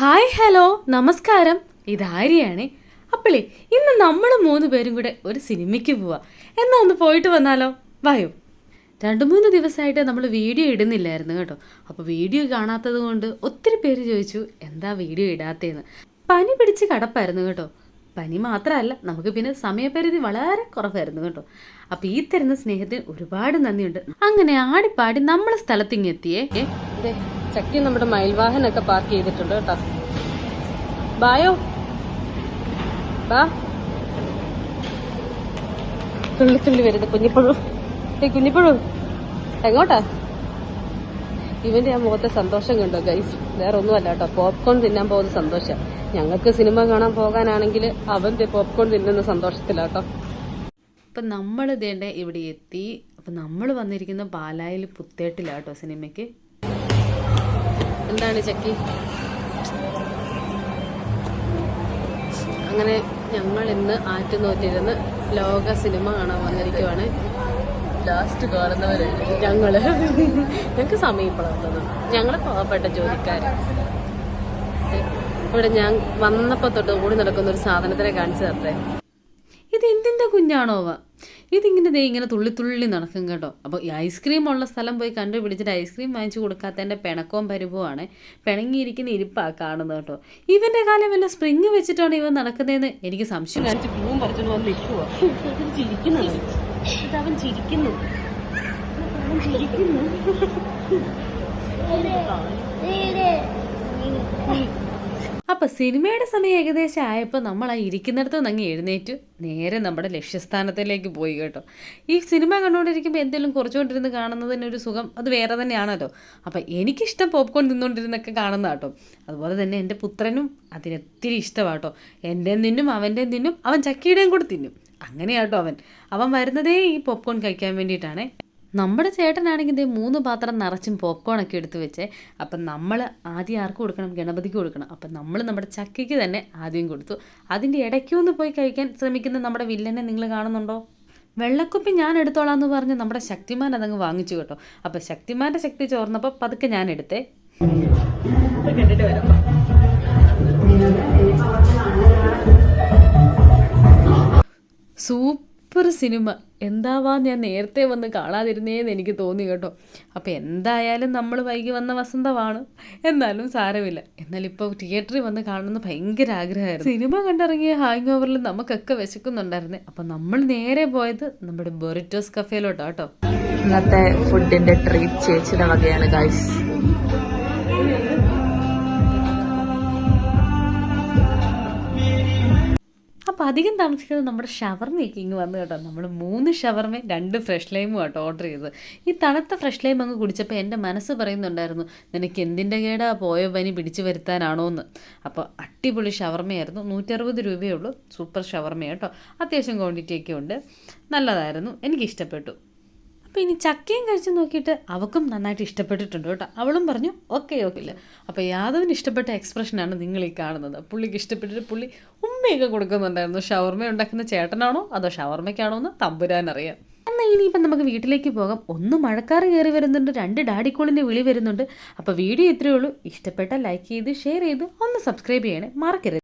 Hi hello നമസ്കാരം. ഇതാര്യാണ് അപ്പളേ ഇന്ന് നമ്മൾ മൂന്ന് പേരും കൂടെ ഒരു സിനിമയ്ക്ക് പോവാ. എന്നാ ഒന്ന് പോയിട്ട് വന്നാലോ? വായോ. രണ്ട് മൂന്ന് ദിവസമായിട്ട് നമ്മൾ വീഡിയോ ഇടുന്നില്ലായിരുന്നു കേട്ടോ. അപ്പോൾ വീഡിയോ കാണാത്തത് കൊണ്ട് ഒത്തിരി പേര് ചോദിച്ചു എന്താ വീഡിയോ ഇടാത്തതെന്ന് പനി പിടിച്ച് കടപ്പായിരുന്നു കേട്ടോ. പനി മാത്രമല്ല നമുക്ക് പിന്നെ സമയപരിധി വളരെ കുറവായിരുന്നു കേട്ടോ. അപ്പോൾ ഈ തരുന്ന സ്നേഹത്തിന് ഒരുപാട് നന്ദിയുണ്ട്. അങ്ങനെ ആടിപ്പാടി നമ്മളെ സ്ഥലത്തിങ്ങെത്തിയേ. ചക്കി നമ്മുടെ മയിൽവാഹനൊക്കെ പാർക്ക് ചെയ്തിട്ടുണ്ട് കേട്ടോ. ബായോ? ബാ. തുള്ളി തുള്ളി വരുന്നത് കുഞ്ഞിപ്പഴു. കുഞ്ഞിപ്പഴു. എങ്ങോട്ടാ? ഇവന്റെ ആ മുഖത്തെ സന്തോഷം കണ്ടോ ഗൈസ് വേറെ ഒന്നുമല്ല കേട്ടോ. പോപ്കോൺ തിന്നാൻ പോകുന്ന സന്തോഷം. ഞങ്ങൾക്ക് സിനിമ കാണാൻ പോകാനാണെങ്കിൽ അവൻ പോപ്കോൺ തിന്നുന്ന സന്തോഷത്തിലാട്ടോ അപ്പം നമ്മൾ ഇതേണ്ട ഇവിടെ എത്തി. അപ്പം നമ്മൾ വന്നിരിക്കുന്ന പാലായിൽ പുത്തേട്ടിലാട്ടോ സിനിമയ്ക്ക്. എന്താണ് ചക്കി? അങ്ങനെ ഞങ്ങൾ ഇന്ന് ആറ്റുനോറ്റിരുന്ന് ലോക സിനിമ കാണാൻ വന്നിരിക്കുവാണ്. ലാസ്റ്റ് കാണുന്നവര് ഞങ്ങൾ. ഞങ്ങൾക്ക് സമയം ഇപ്പോഴത്തത് ഞങ്ങൾ പാവപ്പെട്ട ജോലിക്കാര്. ഇവിടെ ഞാൻ വന്നപ്പോ തൊട്ട് ഓടി നടക്കുന്ന ഒരു സാധനത്തിനെ കാണിച്ചു തരട്ടെ ഇത് എന്തിന്റെ കുഞ്ഞാണോവ ഇതിങ്ങനെ ദേ ഇങ്ങനെ തുള്ളി തുള്ളി നടക്കും കേട്ടോ. അപ്പോൾ ഈ ഐസ്ക്രീം ഉള്ള സ്ഥലം പോയി കണ്ടുപിടിച്ചിട്ട് ഐസ്ക്രീം വാങ്ങിച്ചു കൊടുക്കാത്തതിന്റെ പിണക്കവും പരിഭവമാണ് പിണങ്ങിയിരിക്കുന്ന ഇരിപ്പാ കാണുന്നത് കേട്ടോ. ഇവന്റെ കാലം വല്ല സ്പ്രിങ് വെച്ചിട്ടാണ് ഇവൻ നടക്കുന്നതെന്ന് എനിക്ക് സംശയം. കാണിച്ച് പൂവും പറിച്ചു വന്ന് നിൽക്കുവാ ചിരിക്കുന്നു അവൻ ചിരിക്കുന്നു. അവൻ ചിരിക്കുന്നു അപ്പോൾ സിനിമയുടെ സമയം ഏകദേശം ആയപ്പോൾ നമ്മൾ ആ ഇരിക്കുന്നിടത്ത് നിന്ന് അങ്ങ് എഴുന്നേറ്റ്. നേരെ നമ്മുടെ ലക്ഷ്യസ്ഥാനത്തിലേക്ക് പോയി കേട്ടോ. ഈ സിനിമ കണ്ടുകൊണ്ടിരിക്കുമ്പോൾ എന്തെങ്കിലും കുറച്ചുകൊണ്ടിരുന്ന് കാണുന്നതിനൊരു സുഖം. അത് വേറെ തന്നെയാണല്ലോ. അപ്പം എനിക്കിഷ്ടം പോപ്കോൺ തിന്നുകൊണ്ടിരുന്നൊക്കെ കാണുന്ന കേട്ടോ. അതുപോലെ തന്നെ എന്റെ പുത്രനും അതിനൊത്തിരി ഇഷ്ടമാട്ടോ എന്റെ നിന്നും അവന്റെ നിന്നും അവൻ ചക്കിയുടെയും കൂടെ തിന്നും. അങ്ങനെയാട്ടോ അവൻ. അവൻ വരുന്നതേ ഈ പോപ്കോൺ കഴിക്കാൻ വേണ്ടിയിട്ടാണേ. നമ്മുടെ ചേട്ടനാണെങ്കിൽ ഇതേ മൂന്ന് പാത്രം നിറച്ചും പോപ്കോൺ ഒക്കെ എടുത്ത് വെച്ചേ. അപ്പം നമ്മൾ ആദ്യം ആർക്ക് കൊടുക്കണം? ഗണപതിക്ക് കൊടുക്കണം. അപ്പം നമ്മൾ നമ്മുടെ ചക്കയ്ക്ക് തന്നെ ആദ്യം കൊടുത്തു. അതിന്റെ ഇടയ്ക്കൊന്ന് പോയി കഴിക്കാൻ ശ്രമിക്കുന്ന നമ്മുടെ വില്ലനെ നിങ്ങൾ കാണുന്നുണ്ടോ? വെള്ളക്കുപ്പി ഞാൻ എടുത്തോളാം എന്ന് പറഞ്ഞ് നമ്മുടെ ശക്തിമാൻ അതങ്ങ് വാങ്ങിച്ചു കേട്ടോ. അപ്പം ശക്തിമാന്റെ ശക്തി ചോർന്നപ്പോൾ പതുക്കെ ഞാൻ എടുത്തേ. കണ്ടിട്ട് വരാം. സൂപ്പർ സിനിമ എന്താവാ ഞാൻ നേരത്തെ വന്ന് കാണാതിരുന്നേന്ന് എനിക്ക് തോന്നി കേട്ടോ. അപ്പോൾ എന്തായാലും നമ്മൾ വൈകി വന്ന വസന്തമാണ്. എന്നാലും സാരമില്ല. എന്നാൽ ഇപ്പോൾ തിയേറ്ററിൽ വന്ന് കാണണമെന്ന് ഭയങ്കര ആഗ്രഹമായിരുന്നു. സിനിമ കണ്ടിറങ്ങിയ ഹാങ് ഓവറിൽ നമുക്കൊക്കെ വിശക്കുന്നുണ്ടായിരുന്നേ. അപ്പോൾ നമ്മൾ നേരെ പോയത് നമ്മുടെ ബൊറിറ്റോസ് കഫേയിലോട്ടോ കേട്ടോ. ഇന്നത്തെ ഫുഡിന്റെ ട്രീറ്റ് ചേച്ചിയുടെ വകയാണ് ഗൈസ് അധികം താമസിക്കുന്നത് നമ്മുടെ ഷവർമയൊക്കെ ഇങ്ങ് വന്നു കേട്ടോ. നമ്മൾ മൂന്ന് ഷവർമയും രണ്ട് ഫ്രഷ് ലൈമും കേട്ടോ ഓർഡർ ചെയ്തത്. ഈ തണുത്ത ഫ്രഷ് ലൈം അങ്ങ് കുടിച്ചപ്പോൾ എന്റെ മനസ്സ് പറയുന്നുണ്ടായിരുന്നു നിനക്ക് എന്തിന്റെ കേടാ പോയ പനി പിടിച്ചു വരുത്താനാണോ എന്ന്? അപ്പോൾ അടിപൊളി ഷവർമയായിരുന്നു നൂറ്ററുപത് രൂപയേ ഉള്ളൂ. സൂപ്പർ ഷവർമ കേട്ടോ. അത്യാവശ്യം ക്വാണ്ടിറ്റിയൊക്കെ ഉണ്ട്. നല്ലതായിരുന്നു. എനിക്ക് ഇഷ്ടപ്പെട്ടു അപ്പോൾ ഇനി ചക്കയും കഴിച്ച് നോക്കിയിട്ട് അവക്കും നന്നായിട്ട് ഇഷ്ടപ്പെട്ടിട്ടുണ്ട് കേട്ടോ. അവളും പറഞ്ഞു ഓക്കെ ഓക്കെ ഇല്ല. അപ്പോൾ യാദവിന് ഇഷ്ടപ്പെട്ട എക്സ്പ്രഷനാണ് നിങ്ങൾ ഈ കാണുന്നത്. പുള്ളിക്ക് ഇഷ്ടപ്പെട്ടിട്ട് പുള്ളി ഉമ്മയൊക്കെ കൊടുക്കുന്നുണ്ടായിരുന്നു. ഷവർമ ഉണ്ടാക്കുന്ന ചേട്ടനാണോ അതോ ഷവർമയ്ക്കാണോ എന്ന് തമ്പുരാൻ അറിയാം. എന്നാൽ ഇനിയിപ്പം നമുക്ക് വീട്ടിലേക്ക് പോകാം. ഒന്ന് മഴക്കാറ് കയറി വരുന്നുണ്ട് രണ്ട് ഡാഡിക്കോളിന്റെ വിളി വരുന്നുണ്ട്. അപ്പോൾ വീഡിയോ ഇത്രയേ ഉള്ളൂ. ഇഷ്ടപ്പെട്ട ലൈക്ക് ചെയ്ത് ഷെയർ ചെയ്ത് ഒന്ന് സബ്സ്ക്രൈബ് ചെയ്യണേ മറക്കരുത്.